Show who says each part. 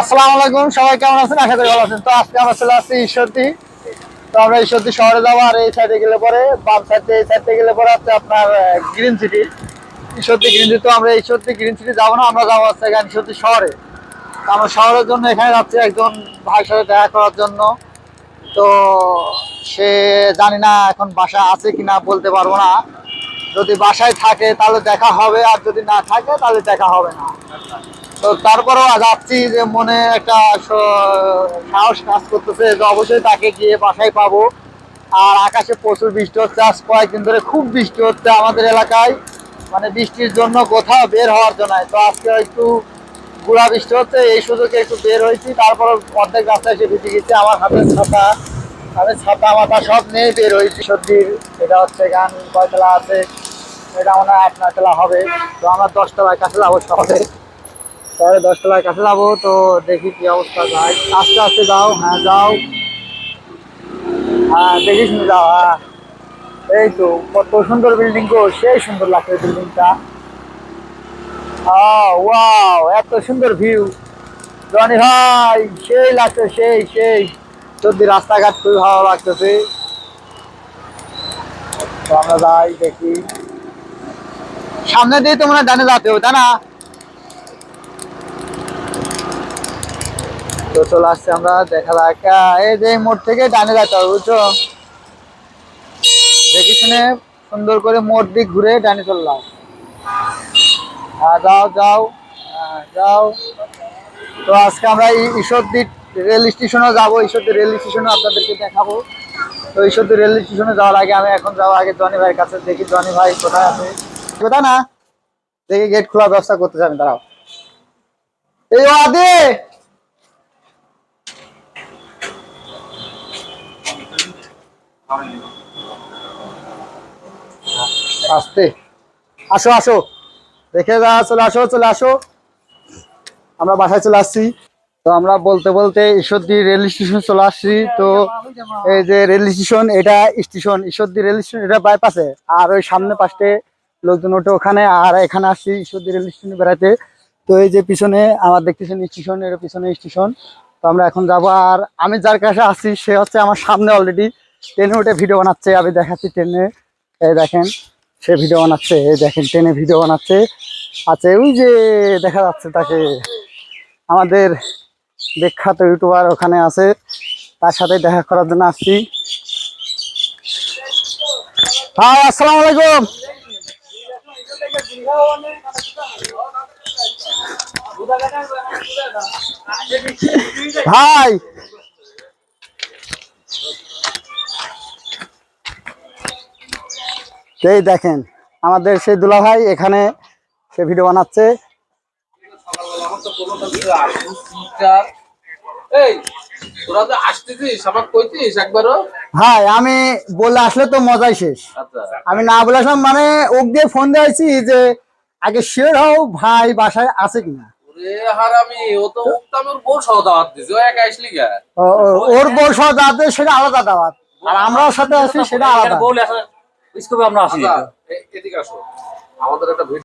Speaker 1: আসসালামু আলাইকুম, সবাই কেমন আছেন? আশা করি ভালো আছেন। তো আজকে আমরা চলে আসছি ঈশ্বরদী। তো আমরা ঈশ্বরদী শহরে যাব আর এই সাইডে গেলে পরে, বাম সাইডে এই সাইডে গেলে পরে হচ্ছে আপনার green city Ishwardi green city তো আমরা ঈশ্বরদী গ্রিন সিটি যাব না, আমরা যাব হচ্ছে এখানে ঈশ্বরদী শহরে। আমরা শহরের জন্য এখানে যাচ্ছি একজন ভাইয়ের সাথে দেখা করার জন্য। তো সে জানি না এখন বাসা আছে কিনা, বলতে পারব না। যদি বাসায় থাকে তাহলে দেখা হবে, আর যদি না থাকে তাহলে দেখা হবে না। তো তারপরেও যাচ্ছি যে মনে একটা সাহস কাজ করতেছে যে অবশ্যই তাকে গিয়ে বাসায় পাবো। আর আকাশে প্রচুর বৃষ্টি হচ্ছে, আজ কয়েকদিন ধরে খুব বৃষ্টি হচ্ছে আমাদের এলাকায়। মানে বৃষ্টির জন্য কোথাও বের হওয়ার জন্য তো আজকে একটু গুড়া বৃষ্টি হচ্ছে, এই সুযোগে একটু বের হয়েছি। তারপর অর্ধেক রাস্তায় এসে ভিজে গেছে, আমার হাতে ছাতা। আমি ছাতা, মাথা সব নিয়ে বের হয়েছি। সর্দির, এটা হচ্ছে গান, কয়তলা আছে, এটা মনে হয় আট, নয়তলা হবে। তো আমরা দশতলায় কাছে যাব শহরে শহরে দশতলায় কাছে যাব, তো দেখি কি অবস্থা যায়। আস্তে আস্তে যাও হ্যাঁ যাও। হ্যাঁ দেখিস নি যাও হ্যাঁ। এই তো, কত সুন্দর বিল্ডিং গো, সেই সুন্দর লাগছে বিল্ডিংটা ওয়াও এত সুন্দর ভিউ জনি ভাই, সেই লাগছে, সেই সেই। যদি রাস্তাঘাট খুবই ভালো লাগতেছে। আমরা যাই, দেখি। সামনে দিয়ে তো হয় ডানে যেতে হবে, তাই না? তো চলে আসছে আমরা দেখা আহ, এই যে মোড় থেকে ডানে যেতে হবে বুঝছ? দেখি শুনে সুন্দর করে মোড় দিক ঘুরে ডানে চললাম। হ্যাঁ যাও যাও। যাও। তো আজকে আমরা এই ঈশ্বরদী রেল স্টেশনে যাব। ঈশ্বরদী রেল স্টেশনে আপনাদেরকে দেখাবো। তো ঈশ্বরদী রেল স্টেশনে যাওয়ার আগে আমি এখন যাওয়ার আগে জনি ভাইয়ের কাছে দেখি জনি ভাই কোথায় আছে? কোথায় না? দেখি গেট খোলার ব্যবস্থা করতে যাবেন দাঁড়াও। এই আদে! আসতে। আসো আসো। দেখে যা চলে আসো চলে আসো। আমরা বাসায় চলে আসছি। তো আমরা বলতে বলতে ঈশ্বরদী রেল স্টেশন চলে আসছি। তো এই যে রেল স্টেশন, এটা স্টেশন। ঈশ্বরদী রেল স্টেশন, এটা বাইপাসে আর ওই সামনে পাশে লোকজন ওঠে ওখানে। আর এখানে আসছি ঈশ্বরদী রেল স্টেশনে বেড়াতে। তো এই যে পিছনে, আমার দেখতেছেন স্টেশনের পিছনে স্টেশন। তো আমরা এখন যাব। আর আমি যার কাছে আসছি সে হচ্ছে আমার সামনে অলরেডি ট্রেনে উঠে ভিডিও বানাচ্ছে, আমি দেখাচ্ছি ট্রেনে। এই দেখেন, সে ভিডিও বানাচ্ছে, এই দেখেন, ট্রেনে ভিডিও বানাচ্ছে। আছে ওই যে দেখা যাচ্ছে তাকে, আমাদের বিখ্যাত ইউটিউবার ওখানে আছে, তার সাথে দেখা করার জন্য আসছি। হ্যাঁ আসসালামু আলাইকুম। ভাই এই দেখেন আমাদের সেই দুলা ভাই এখানে সে ভিডিও বানাচ্ছে। আমি বলে আসলে তো মজাই শেষ।
Speaker 2: আচ্ছা।
Speaker 1: আমি না বলে আসলাম মানে ওক দিয়ে ফোন দিয়েছি যে আগে শিওর হও ভাই বাসায় আছে কিনা?
Speaker 2: ওরে বউ সহ দাওয়াত
Speaker 1: সেটা আলাদা দাওয়াত। আর আমরা সাথে আছি সেটা আলাদা।
Speaker 3: বলে আমরা আসি।
Speaker 2: আচ্ছা এদিকে আসো। আমাদের একটা